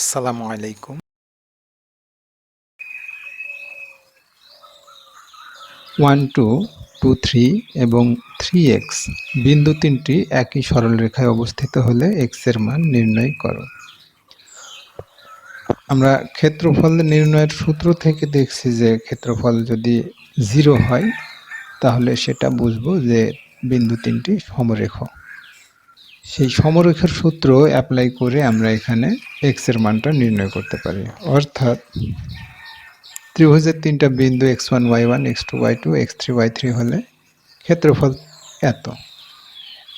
আসসালামু আলাইকুম। One, two two, three এবং থ্রি এক্স বিন্দু তিনটি একই সরলরেখায় অবস্থিত হলে এক্সের মান নির্ণয় করো। আমরা ক্ষেত্রফল নির্ণয়ের সূত্র থেকে দেখছি যে ক্ষেত্রফল যদি জিরো হয়, তাহলে সেটা বুঝব যে বিন্দু তিনটি সমরেখ। সেই সমরেখার সূত্র অ্যাপ্লাই করে আমরা এখানে এক্সের মানটা নির্ণয় করতে পারি। অর্থাৎ ত্রিভুজের তিনটা বিন্দু X one Y one X two Y two X three Y three হলে ক্ষেত্রফল এত।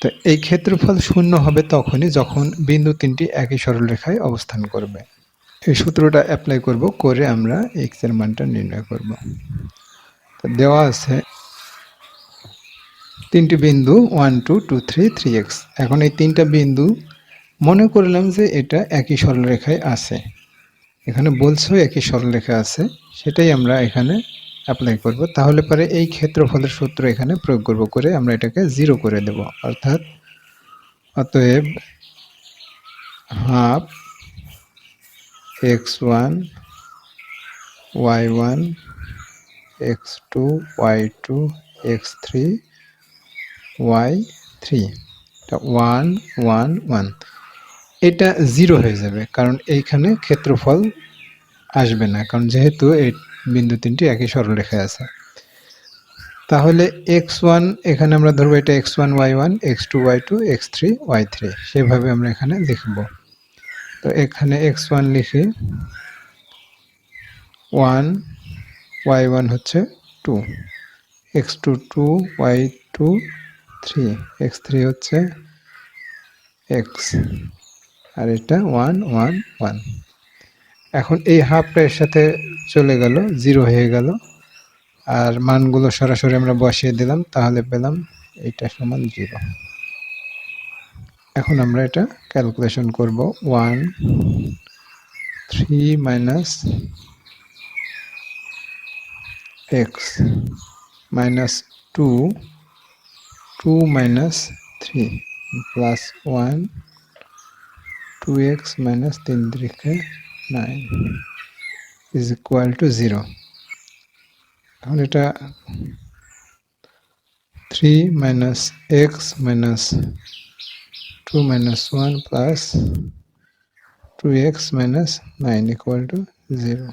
তো এই ক্ষেত্রফল শূন্য হবে তখনই যখন বিন্দু তিনটি একই সরলরেখায় অবস্থান করবে। এই সূত্রটা অ্যাপ্লাই করব করে আমরা এক্সের মানটা নির্ণয় করব। তো দেওয়া আছে তিনটি বিন্দু one two two three three X এখন এই তিনটা বিন্দু, মনে করলাম যে এটা একই সরলরেখায় আছে। এখানে বলছো একই সরলরেখা আছে, সেটাই আমরা এখানে অ্যাপ্লাই করব। তাহলে পরে এই ক্ষেত্রফলের সূত্র এখানে প্রয়োগ করব করে আমরা এটাকে জিরো করে দেব। অর্থাৎ অতএব half X one Y one X two Y two X three Y three one one one এটা জিরো হয়ে যাবে, কারণ এইখানে ক্ষেত্রফল আসবে না, কারণ যেহেতু এই বিন্দু তিনটি একই সরলরেখায় আছে। তাহলে এক্স ওয়ান এখানে আমরা ধরবো এটা X one Y one X two Y two X three Y three সেভাবে আমরা এখানে লিখব। তো এখানে এক্স ওয়ান লিখি। ওয়ান ওয়াই ওয়ান হচ্ছে two X two two Y two three X three হচ্ছে এক্স আর এটা ওয়ান ওয়ান ওয়ান এখন এই হাফটা এর সাথে চলে গেল জিরো হয়ে গেল। আর মানগুলো সরাসরি আমরা বসিয়ে দিলাম, তাহলে পেলাম এইটা সমান জিরো এখন আমরা এটা ক্যালকুলেশন করব one three minus X minus two 2 minus 3 plus 1 2x minus 3 9 is equal to 0 3 minus x minus 2 minus 1 plus 2x minus 9 equal to 0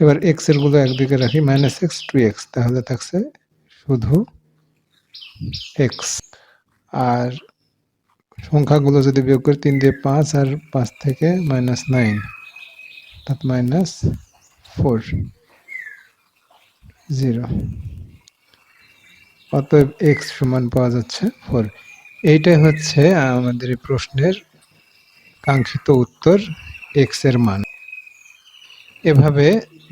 এবার এক্সেরগুলো একদিকে রাখি মাইনাস এক্স টু এক্স তাহলে থাকছে শুধু এক্স আর সংখ্যাগুলো যদি বিয়োগ করি, তিন দিয়ে পাঁচ আর পাঁচ থেকে মাইনাস নাইন অর্থাৎ মাইনাস ফোর জিরো অতএব এক্স সমান পাওয়া যাচ্ছে ফোর এইটাই হচ্ছে আমাদের প্রশ্নের কাঙ্ক্ষিত উত্তর এক্সের মান। এভাবে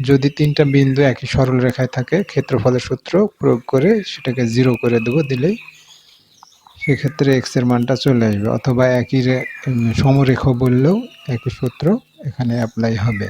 যদি তিনটা বিন্দু একই সরল রেখায় থাকে, ক্ষেত্রফলের সূত্র প্রয়োগ করে সেটাকে জিরো করে দেবো, দিলেই সেক্ষেত্রে এক্সের মানটা চলে আসবে। অথবা একই সমরেখ বললেও একই সূত্র এখানে অ্যাপ্লাই হবে।